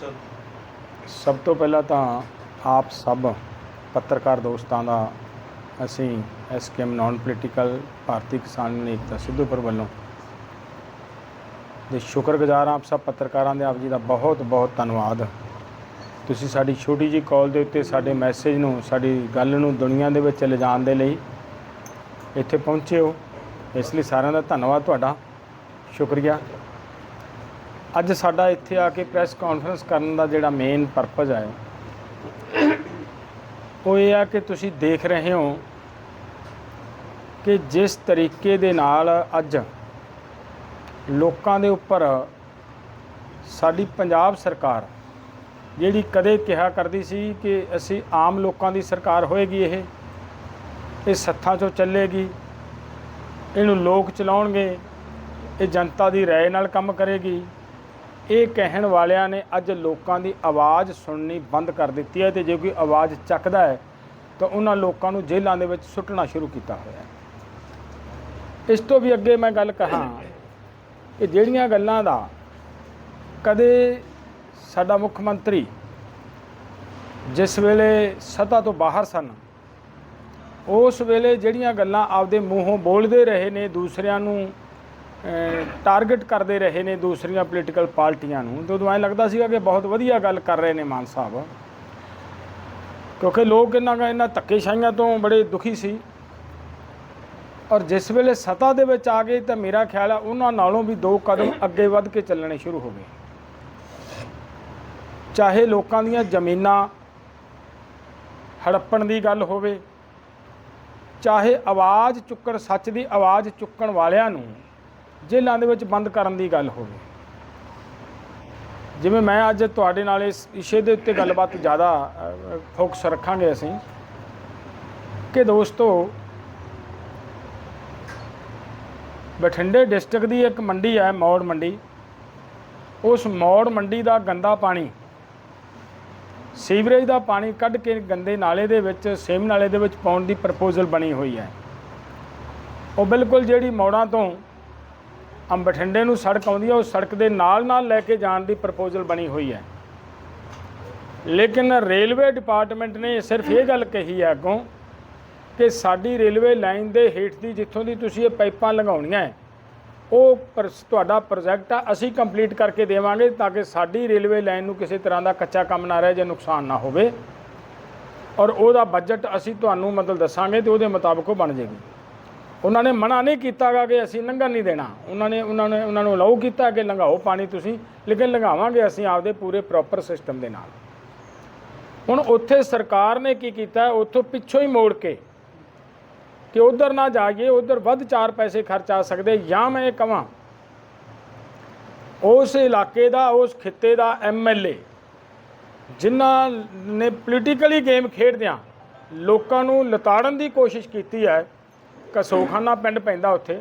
Sir ਸਭ ਤੋਂ ਪਹਿਲਾਂ ਤਾਂ ਆਪ ਸਭ ਪੱਤਰਕਾਰ ਦੋਸਤਾਂ ਦਾ ਅਸੀਂ ਐਸਕੇਐਮ ਨਾਨ ਪੋਲੀਟੀਕਲ ਭਾਰਤੀ ਕਿਸਾਨ ਏਕਤਾ ਸਿੱਧੂਪੁਰ ਵੱਲੋਂ ਦੇ ਸ਼ੁਕਰਗੁਜ਼ਾਰ ਹਾਂ ਆਪ ਸਭ ਪੱਤਰਕਾਰਾਂ ਦੇ ਆਪ ਜੀ ਦਾ ਬਹੁਤ ਬਹੁਤ ਧੰਨਵਾਦ। ਤੁਸੀਂ ਸਾਡੀ ਛੋਟੀ ਜੀ ਕਾਲ ਦੇ ਉੱਤੇ ਸਾਡੇ ਮੈਸੇਜ ਨੂੰ, ਸਾਡੀ ਗੱਲ ਨੂੰ ਦੁਨੀਆ ਦੇ ਵਿੱਚ ਲਿਜਾਣ ਦੇ ਲਈ ਇੱਥੇ ਪਹੁੰਚੇ ਹੋ। ਇਸ ਲਈ ਸਾਰਿਆਂ ਦਾ ਧੰਨਵਾਦ ਤੁਹਾਡਾ। ਸ਼ੁਕਰੀਆ। ਅੱਜ ਸਾਡਾ ਇੱਥੇ ਆ ਕੇ ਪ੍ਰੈਸ ਕਾਨਫਰੰਸ ਕਰਨ ਦਾ ਜਿਹੜਾ ਮੇਨ ਪਰਪਸ ਹੈ, ਉਹ ਇਹ ਆ ਕਿ ਤੁਸੀਂ ਦੇਖ ਰਹੇ ਹੋ ਕਿ ਜਿਸ ਤਰੀਕੇ ਦੇ ਨਾਲ ਅੱਜ ਲੋਕਾਂ ਦੇ ਉੱਪਰ ਸਾਡੀ ਪੰਜਾਬ ਸਰਕਾਰ ਜਿਹੜੀ ਕਦੇ ਕਿਹਾ ਕਰਦੀ ਸੀ ਕਿ ਅਸੀਂ ਆਮ ਲੋਕਾਂ ਦੀ ਸਰਕਾਰ ਹੋਏਗੀ ਇਹ ਇਹ ਸੱਥਾਂ 'ਚੋਂ ਚੱਲੇਗੀ, ਇਹਨੂੰ ਲੋਕ ਚਲਾਉਣਗੇ, ਇਹ ਜਨਤਾ ਦੀ ਰਾਏ ਨਾਲ ਕੰਮ ਕਰੇਗੀ। ਇਹ ਕਹਿਣ ਵਾਲਿਆਂ ਨੇ ਅੱਜ ਲੋਕਾਂ ਦੀ ਆਵਾਜ਼ ਸੁਣਨੀ ਬੰਦ ਕਰ ਦਿੱਤੀ ਹੈ ਤੇ ਜੇ ਕੋਈ ਆਵਾਜ਼ ਚੱਕਦਾ ਹੈ ਤਾਂ ਉਹਨਾਂ ਲੋਕਾਂ ਨੂੰ ਜੇਲ੍ਹਾਂ ਦੇ ਵਿੱਚ ਸੁੱਟਣਾ ਸ਼ੁਰੂ ਕੀਤਾ ਹੋਇਆ ਹੈ। ਇਸ ਤੋਂ ਵੀ ਅੱਗੇ ਮੈਂ ਗੱਲ ਕਹਾਂ ਕਿ ਜਿਹੜੀਆਂ ਗੱਲਾਂ ਦਾ ਕਦੇ ਸਾਡਾ ਮੁੱਖ ਮੰਤਰੀ ਜਿਸ ਵੇਲੇ ਸਤਾ ਤੋਂ ਬਾਹਰ ਸਨ, ਉਸ ਵੇਲੇ ਜਿਹੜੀਆਂ ਗੱਲਾਂ ਆਪਦੇ ਮੂੰਹੋਂ ਬੋਲਦੇ ਰਹੇ ਨੇ, ਦੂਸਰਿਆਂ ਨੂੰ ਟਾਰਗੇਟ ਕਰਦੇ ਰਹੇ ਨੇ ਦੂਸਰੀਆਂ ਪੋਲੀਟੀਕਲ ਪਾਰਟੀਆਂ ਨੂੰ। ਤੇ ਉਦੋਂ ਐਂ ਲੱਗਦਾ ਸੀਗਾ ਕਿ ਬਹੁਤ ਵਧੀਆ ਗੱਲ ਕਰ ਰਹੇ ਨੇ ਮਾਨ ਸਾਹਿਬ। ਕਿਉਂਕਿ ਲੋਕ ਇਹਨਾਂ ਦਾ ਇਹਨਾਂ ਧੱਕੇਸ਼ਾਹੀਆਂ ਤੋਂ ਬੜੇ ਦੁਖੀ ਸੀ। ਔਰ ਜਿਸ ਵੇਲੇ ਸਤਾ ਦੇ ਵਿੱਚ ਆ ਗਏ ਤਾਂ ਮੇਰਾ ਖਿਆਲ ਆ ਉਹਨਾਂ ਨਾਲੋਂ ਵੀ ਦੋ ਕਦਮ ਅੱਗੇ ਵੱਧ ਕੇ ਚੱਲਣੇ ਸ਼ੁਰੂ ਹੋ ਗਏ। ਚਾਹੇ ਲੋਕਾਂ ਦੀਆਂ ਜ਼ਮੀਨਾਂ ਹੜੱਪਣ ਦੀ ਗੱਲ ਹੋਵੇ, ਚਾਹੇ ਆਵਾਜ਼ ਚੁੱਕਣ, ਸੱਚ ਦੀ ਆਵਾਜ਼ ਚੁੱਕਣ ਵਾਲਿਆਂ ਨੂੰ ਜੇਲ੍ਹਾਂ ਦੇ ਵਿੱਚ ਬੰਦ ਕਰਨ ਦੀ ਗੱਲ ਹੋਵੇ। ਜਿਵੇਂ ਮੈਂ ਅੱਜ ਤੁਹਾਡੇ ਨਾਲ ਇਸ ਇਸ਼ੇ ਦੇ ਉੱਤੇ ਗੱਲਬਾਤ ਜ਼ਿਆਦਾ ਫੋਕਸ ਰੱਖਾਂਗੇ ਅਸੀਂ ਕਿ ਦੋਸਤੋ, ਬਠਿੰਡੇ ਡਿਸਟ੍ਰਿਕਟ ਦੀ ਇੱਕ ਮੰਡੀ ਹੈ, ਮੌੜ ਮੰਡੀ। ਉਸ ਮੌੜ ਮੰਡੀ ਦਾ ਗੰਦਾ ਪਾਣੀ, ਸੀਵਰੇਜ ਦਾ ਪਾਣੀ ਕੱਢ ਕੇ ਗੰਦੇ ਨਾਲੇ ਦੇ ਵਿੱਚ, ਸੇਮ ਨਾਲੇ ਦੇ ਵਿੱਚ ਪਾਉਣ ਦੀ ਪ੍ਰਪੋਜ਼ਲ ਬਣੀ ਹੋਈ ਹੈ। ਉਹ ਬਿਲਕੁਲ ਜਿਹੜੀ ਮੌੜਾਂ ਤੋਂ ਬਠਿੰਡੇ ਨੂੰ ਸੜਕ ਆਉਂਦੀ ਹੈ, ਉਹ ਸੜਕ ਦੇ ਨਾਲ ਨਾਲ ਲੈ ਕੇ ਜਾਣ ਦੀ ਪ੍ਰਪੋਜ਼ਲ ਬਣੀ ਹੋਈ ਹੈ। ਲੇਕਿਨ ਰੇਲਵੇ ਡਿਪਾਰਟਮੈਂਟ ਨੇ ਸਿਰਫ ਇਹ ਗੱਲ ਕਹੀ ਹੈ ਅੱਗੋਂ ਕਿ ਸਾਡੀ ਰੇਲਵੇ ਲਾਈਨ ਦੇ ਹੇਠ ਦੀ ਜਿੱਥੋਂ ਦੀ ਤੁਸੀਂ ਇਹ ਪਾਈਪਾਂ ਲਗਾਉਣੀਆਂ ਹੈ, ਉਹ ਪਰ ਤੁਹਾਡਾ ਪ੍ਰੋਜੈਕਟ ਆ, ਅਸੀਂ ਕੰਪਲੀਟ ਕਰਕੇ ਦੇਵਾਂਗੇ ਤਾਂ ਕਿ ਸਾਡੀ ਰੇਲਵੇ ਲਾਈਨ ਨੂੰ ਕਿਸੇ ਤਰ੍ਹਾਂ ਦਾ ਕੱਚਾ ਕੰਮ ਨਾ ਰਹੇ ਜਾਂ ਨੁਕਸਾਨ ਨਾ ਹੋਵੇ। ਔਰ ਉਹਦਾ ਬਜਟ ਅਸੀਂ ਤੁਹਾਨੂੰ ਮਤਲਬ ਦੱਸਾਂਗੇ ਤੇ ਉਹਦੇ ਮੁਤਾਬਕ ਉਹ ਬਣ ਜਾਏਗੀ। ਉਹਨਾਂ ਨੇ ਮਨਾ ਨਹੀਂ ਕੀਤਾਗਾ ਕਿ ਅਸੀਂ ਲੰਘਣ ਨਹੀਂ ਦੇਣਾ। ਉਹਨਾਂ ਨੇ ਉਹਨਾਂ ਨੇ, ਉਹਨਾਂ ਨੂੰ ਅਲਾਉ ਕੀਤਾ ਕਿ ਲੰਘਾਓ ਪਾਣੀ ਤੁਸੀਂ, ਲੇਕਿਨ ਲੰਘਾਵਾਂਗੇ ਅਸੀਂ ਆਪਦੇ ਪੂਰੇ ਪ੍ਰੋਪਰ ਸਿਸਟਮ ਦੇ ਨਾਲ। ਹੁਣ ਉੱਥੇ ਸਰਕਾਰ ਨੇ ਕੀ ਕੀਤਾ, ਉੱਥੋਂ ਪਿੱਛੋਂ ਹੀ ਮੋੜ ਕੇ ਕਿ ਉਧਰ ਨਾ ਜਾਈਏ, ਉਧਰ ਵੱਧ ਚਾਰ ਪੈਸੇ ਖਰਚ ਆ ਸਕਦੇ, ਜਾਂ ਮੈਂ ਇਹ ਕਹਾਂ ਉਸ ਇਲਾਕੇ ਦਾ, ਉਸ ਖਿੱਤੇ ਦਾ ਐਮਐਲਏ ਜਿਨ੍ਹਾਂ ਨੇ ਪੋਲੀਟੀਕਲੀ ਗੇਮ ਖੇਡਦਿਆਂ ਲੋਕਾਂ ਨੂੰ ਲਤਾੜਨ ਦੀ ਕੋਸ਼ਿਸ਼ ਕੀਤੀ ਹੈ ਕਸੋਖਾਨਾ ਪਿੰਡ ਪੈਂਦਾ ਉੱਥੇ।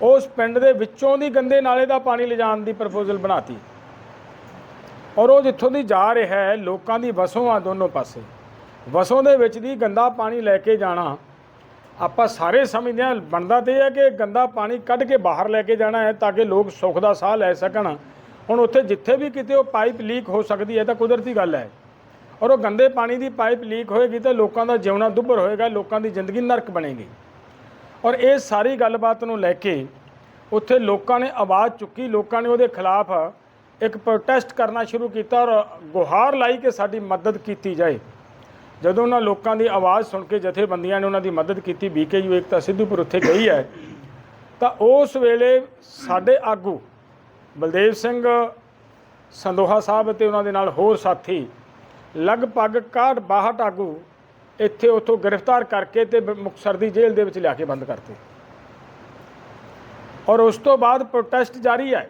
ਉਸ ਪਿੰਡ ਦੇ ਵਿੱਚੋਂ ਦੀ ਗੰਦੇ ਨਾਲੇ ਦਾ ਪਾਣੀ ਲਿਜਾਣ ਦੀ ਪ੍ਰਪੋਜ਼ਲ ਬਣਾਤੀ। ਔਰ ਉਹ ਜਿੱਥੋਂ ਦੀ ਜਾ ਰਿਹਾ ਹੈ, ਲੋਕਾਂ ਦੀ ਵਸੋਂ ਆ ਦੋਨੋਂ ਪਾਸੇ। ਵਸੋਂ ਦੇ ਵਿੱਚ ਦੀ ਗੰਦਾ ਪਾਣੀ ਲੈ ਕੇ ਜਾਣਾ, ਆਪਾਂ ਸਾਰੇ ਸਮਝਦੇ ਹਾਂ, ਬਣਦਾ ਤੇ ਇਹ ਹੈ ਕਿ ਗੰਦਾ ਪਾਣੀ ਕੱਢ ਕੇ ਬਾਹਰ ਲੈ ਕੇ ਜਾਣਾ ਹੈ ਤਾਂ ਕਿ ਲੋਕ ਸੁੱਖ ਦਾ ਸਾਹ ਲੈ ਸਕਣ। ਹੁਣ ਉੱਥੇ ਜਿੱਥੇ ਵੀ ਕਿਤੇ ਉਹ ਪਾਈਪ ਲੀਕ ਹੋ ਸਕਦੀ ਹੈ ਤਾਂ ਕੁਦਰਤੀ ਗੱਲ ਹੈ। ਔਰ ਉਹ ਗੰਦੇ ਪਾਣੀ ਦੀ ਪਾਈਪ ਲੀਕ ਹੋਏਗੀ ਤਾਂ ਲੋਕਾਂ ਦਾ ਜਿਉਣਾ ਦੁੱਭਰ ਹੋਏਗਾ, ਲੋਕਾਂ ਦੀ ਜ਼ਿੰਦਗੀ ਨਰਕ ਬਣੇਗੀ। ਔਰ ਇਹ ਸਾਰੀ ਗੱਲਬਾਤ ਨੂੰ ਲੈ ਕੇ ਉੱਥੇ ਲੋਕਾਂ ਨੇ ਆਵਾਜ਼ ਚੁੱਕੀ, ਲੋਕਾਂ ਨੇ ਉਹਦੇ ਖਿਲਾਫ ਇੱਕ ਪ੍ਰੋਟੈਸਟ ਕਰਨਾ ਸ਼ੁਰੂ ਕੀਤਾ ਔਰ ਗੁਹਾਰ ਲਾਈ ਕਿ ਸਾਡੀ ਮਦਦ ਕੀਤੀ ਜਾਏ। ਜਦੋਂ ਉਹਨਾਂ ਲੋਕਾਂ ਦੀ ਆਵਾਜ਼ ਸੁਣ ਕੇ ਜਥੇਬੰਦੀਆਂ ਨੇ ਉਹਨਾਂ ਦੀ ਮਦਦ ਕੀਤੀ, ਬੀਕੇਯੂ ਏਕਤਾ ਸਿੱਧੂਪੁਰ ਉੱਥੇ ਗਈ ਹੈ, ਤਾਂ ਉਸ ਵੇਲੇ ਸਾਡੇ ਆਗੂ ਬਲਦੇਵ ਸਿੰਘ ਸੰਦੋਹਾ ਸਾਹਿਬ ਅਤੇ ਉਹਨਾਂ ਦੇ ਨਾਲ ਹੋਰ ਸਾਥੀ ਲਗਭਗ 61 62 ਆਗੂ ਇੱਥੇ ਉੱਥੋਂ ਗ੍ਰਿਫਤਾਰ ਕਰਕੇ ਤੇ ਮੁਕਤਸਰ ਦੀ ਜੇਲ੍ਹ ਦੇ ਵਿੱਚ ਲਿਆ ਕੇ ਬੰਦ ਕਰਤੇ। ਔਰ ਉਸ ਤੋਂ ਬਾਅਦ ਪ੍ਰੋਟੈਸਟ ਜਾਰੀ ਹੈ।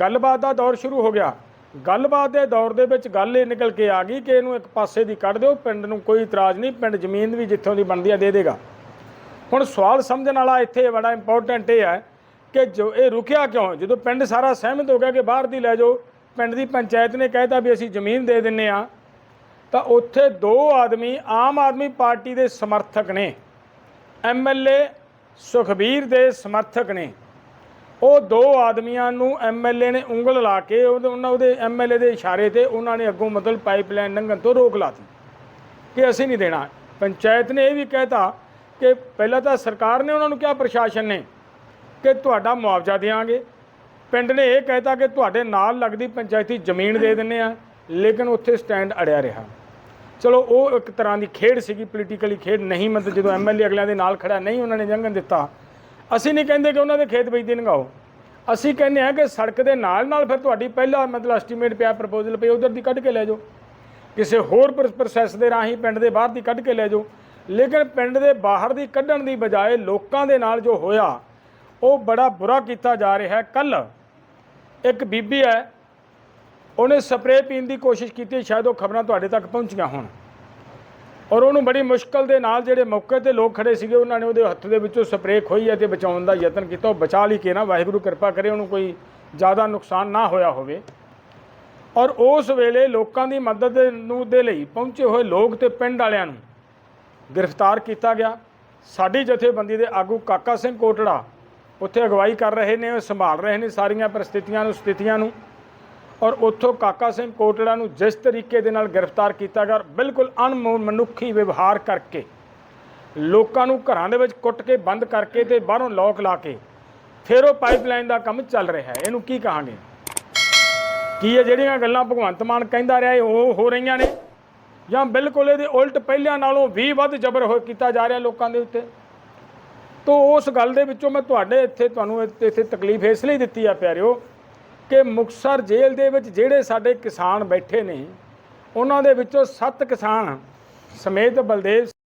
ਗੱਲਬਾਤ ਦਾ ਦੌਰ ਸ਼ੁਰੂ ਹੋ ਗਿਆ। ਗੱਲਬਾਤ ਦੇ ਦੌਰ ਦੇ ਵਿੱਚ ਗੱਲ ਇਹ ਨਿਕਲ ਕੇ ਆ ਗਈ ਕਿ ਇਹਨੂੰ ਇੱਕ ਪਾਸੇ ਦੀ ਕੱਢ ਦਿਓ, ਪਿੰਡ ਨੂੰ ਕੋਈ ਇਤਰਾਜ਼ ਨਹੀਂ, ਪਿੰਡ ਜ਼ਮੀਨ ਵੀ ਜਿੱਥੋਂ ਦੀ ਬਣਦੀ ਆ ਦੇ ਦੇਗਾ। ਹੁਣ ਸਵਾਲ ਸਮਝਣ ਵਾਲਾ ਇੱਥੇ ਬੜਾ ਇੰਪੋਰਟੈਂਟ ਇਹ ਹੈ ਕਿ ਜੋ ਇਹ ਰੁਕਿਆ ਕਿਉਂ? ਜਦੋਂ ਪਿੰਡ ਸਾਰਾ ਸਹਿਮਤ ਹੋ ਗਿਆ ਕਿ ਬਾਹਰ ਦੀ ਲੈ ਜਾਓ, ਪਿੰਡ ਦੀ ਪੰਚਾਇਤ ਨੇ ਕਹਿਤਾ ਵੀ ਅਸੀਂ ਜ਼ਮੀਨ ਦੇ ਦਿੰਨੇ ਆ ਤਾਂ ਉੱਥੇ ਦੋ ਆਦਮੀ, ਆਮ ਆਦਮੀ ਪਾਰਟੀ ਦੇ ਸਮਰਥਕ ਨੇ। ਐਮਐਲਏ ਸੁਖਬੀਰ ਦੇ ਸਮਰਥਕ ਨੇ। ਉਹ ਦੋ ਆਦਮੀਆਂ ਨੂੰ ਐਮਐਲਏ ਨੇ ਉਂਗਲ ਲਾ ਕੇ ਉਹਦੇ ਉਹਨਾਂ ਉਹਦੇ ਐਮਐਲਏ ਦੇ ਇਸ਼ਾਰੇ ਤੇ ਉਹਨਾਂ ਨੇ ਅੱਗੋਂ ਮਤਲਬ ਪਾਈਪਲਾਈਨ ਲੰਘਣ ਤੋਂ ਰੋਕ ਲਾਤੀ ਕਿ ਅਸੀਂ ਨਹੀਂ ਦੇਣਾ। ਪੰਚਾਇਤ ਨੇ ਇਹ ਵੀ ਕਹਿਤਾ ਕਿ ਪਹਿਲਾਂ ਤਾਂ ਸਰਕਾਰ ਨੇ ਉਹਨਾਂ ਨੂੰ ਕਿਹਾ, ਪ੍ਰਸ਼ਾਸਨ ਨੇ, ਕਿ ਤੁਹਾਡਾ ਮੁਆਵਜ਼ਾ ਦੇਵਾਂਗੇ ਪਿੰਡ ਨੇ ਇਹ ਕਹਿਤਾ ਕਿ ਤੁਹਾਡੇ ਨਾਲ ਲੱਗਦੀ ਪੰਚਾਇਤੀ ਜ਼ਮੀਨ ਦੇ ਦਿੰਨੇ ਆ। ਲੇਕਿਨ ਉੱਥੇ ਸਟੈਂਡ ਅੜਿਆ ਰਿਹਾ। ਚਲੋ, ਉਹ ਇੱਕ ਤਰ੍ਹਾਂ ਦੀ ਖੇਡ ਸੀਗੀ ਪੋਲੀਟੀਕਲੀ ਖੇਡ, ਨਹੀਂ ਮਤਲਬ ਜਦੋਂ ਐਮਐਲਏ ਅਗਲਿਆਂ ਦੇ ਨਾਲ ਖੜਾ ਨਹੀਂ ਉਹਨਾਂ ਨੇ ਜੰਗਨ ਦਿੱਤਾ। ਅਸੀਂ ਨਹੀਂ ਕਹਿੰਦੇ ਕਿ ਉਹਨਾਂ ਦੇ ਖੇਤ ਵੇਚਦੇ ਨਗਾਓ ਅਸੀਂ ਕਹਿੰਦੇ ਆ ਕਿ ਸੜਕ ਦੇ ਨਾਲ ਨਾਲ ਫਿਰ ਤੁਹਾਡੀ ਪਹਿਲਾ ਮਤਲਬ ਐਸਟੀਮੇਟ ਪਿਆ ਪ੍ਰਪੋਜ਼ਲ ਪਈ, ਉਧਰ ਦੀ ਕੱਢ ਕੇ ਲੈ ਜਾਓ। ਕਿਸੇ ਹੋਰ ਪ੍ਰੋਸੈਸ ਦੇ ਰਾਹੀਂ ਪਿੰਡ ਦੇ ਬਾਹਰ ਦੀ ਕੱਢ ਕੇ ਲੈ ਜਾਓ। ਲੇਕਿਨ ਪਿੰਡ ਦੇ ਬਾਹਰ ਦੀ ਕੱਢਣ ਦੀ ਬਜਾਏ ਲੋਕਾਂ ਦੇ ਨਾਲ ਜੋ ਹੋਇਆ, ਉਹ ਬੜਾ ਬੁਰਾ ਕੀਤਾ ਜਾ ਰਿਹਾ ਹੈ। ਕੱਲ ਇੱਕ ਬੀਬੀ ਹੈ ਉਹਨੇ ਸਪਰੇਅ ਪੀਣ ਦੀ ਕੋਸ਼ਿਸ਼ ਕੀਤੀ, ਸ਼ਾਇਦ ਉਹ ਖਬਰਾਂ ਤੁਹਾਡੇ ਤੱਕ ਪਹੁੰਚੀਆਂ ਹੋਣ। ਔਰ ਉਹਨੂੰ ਬੜੀ ਮੁਸ਼ਕਲ ਦੇ ਨਾਲ ਜਿਹੜੇ ਮੌਕੇ ਤੇ ਲੋਕ ਖੜੇ ਸੀਗੇ, ਉਹਨਾਂ ਨੇ ਉਹਦੇ ਹੱਥ ਦੇ ਵਿੱਚੋਂ ਸਪਰੇਅ ਖੋਈ ਹੈ ਤੇ ਬਚਾਉਣ ਦਾ ਯਤਨ ਕੀਤਾ। ਉਹ ਬਚਾ ਲਈ ਕੇ ਨਾ, ਵਾਹਿਗੁਰੂ ਕਿਰਪਾ ਕਰੇ ਉਹਨੂੰ ਕੋਈ ਜ਼ਿਆਦਾ ਨੁਕਸਾਨ ਨਾ ਹੋਇਆ ਹੋਵੇ। ਔਰ ਉਸ ਵੇਲੇ ਲੋਕਾਂ ਦੀ ਮਦਦ ਨੂੰ ਦੇ ਲਈ ਪਹੁੰਚੇ ਹੋਏ ਲੋਕ ਤੇ ਪਿੰਡ ਵਾਲਿਆਂ ਨੂੰ ਗ੍ਰਿਫਤਾਰ ਕੀਤਾ ਗਿਆ। ਸਾਡੀ ਜਥੇਬੰਦੀ ਦੇ ਆਗੂ ਕਾਕਾ ਸਿੰਘ ਕੋਟੜਾ ਉੱਥੇ ਅਗਵਾਈ ਕਰ ਰਹੇ ਨੇ, ਸੰਭਾਲ ਰਹੇ ਨੇ ਸਾਰੀਆਂ ਪਰਿਸਥਿਤੀਆਂ ਨੂੰ, ਸਥਿਤੀਆਂ ਨੂੰ। ਔਰ ਉੱਥੋਂ ਕਾਕਾ ਸਿੰਘ ਕੋਟੜਾ ਨੂੰ ਜਿਸ ਤਰੀਕੇ ਦੇ ਨਾਲ ਗ੍ਰਿਫਤਾਰ ਕੀਤਾ ਗਿਆ ਬਿਲਕੁਲ ਅਣਮਨੁੱਖੀ ਵਿਵਹਾਰ ਕਰਕੇ ਲੋਕਾਂ ਨੂੰ ਘਰਾਂ ਦੇ ਵਿੱਚ ਕੁੱਟ ਕੇ, ਬੰਦ ਕਰਕੇ ਤੇ ਬਾਹਰੋਂ ਲੋਕ ਲਾ ਕੇ ਫਿਰ ਉਹ ਪਾਈਪਲਾਈਨ ਦਾ ਕੰਮ ਚੱਲ ਰਿਹਾ ਹੈ। ਇਹਨੂੰ ਕੀ ਕਹਾਂਗੇ? ਕੀ ਇਹ ਜਿਹੜੀਆਂ ਗੱਲਾਂ ਭਗਵੰਤ ਮਾਨ ਕਹਿੰਦਾ ਰਿਹਾ, ਇਹ ਉਹ ਹੋ ਰਹੀਆਂ ਨੇ? ਜਾਂ ਬਿਲਕੁਲ ਇਹਦੇ ਉਲਟ ਪਹਿਲਿਆਂ ਨਾਲੋਂ ਵੀ ਵੱਧ ਜ਼ਬਰ ਹੋ ਕੀਤਾ ਜਾ ਰਿਹਾ ਲੋਕਾਂ ਦੇ ਉੱਤੇ? ਤੋ ਉਸ ਗੱਲ ਦੇ ਵਿੱਚੋਂ ਮੈਂ ਤੁਹਾਡੇ ਇੱਥੇ ਤੁਹਾਨੂੰ ਇੱਥੇ ਇੱਥੇ ਤਕਲੀਫ ਇਸ ਲਈ ਦਿੱਤੀ ਆ, ਪਿਆਰਿਓ ਕਿ ਮੁਕਸਰ ਜੇਲ੍ਹ ਦੇ ਵਿੱਚ ਜਿਹੜੇ ਸਾਡੇ ਕਿਸਾਨ ਬੈਠੇ ਨੇ, ਉਹਨਾਂ ਦੇ ਵਿੱਚੋਂ 7 ਕਿਸਾਨ ਸਮੇਤ ਬਲਦੇਵ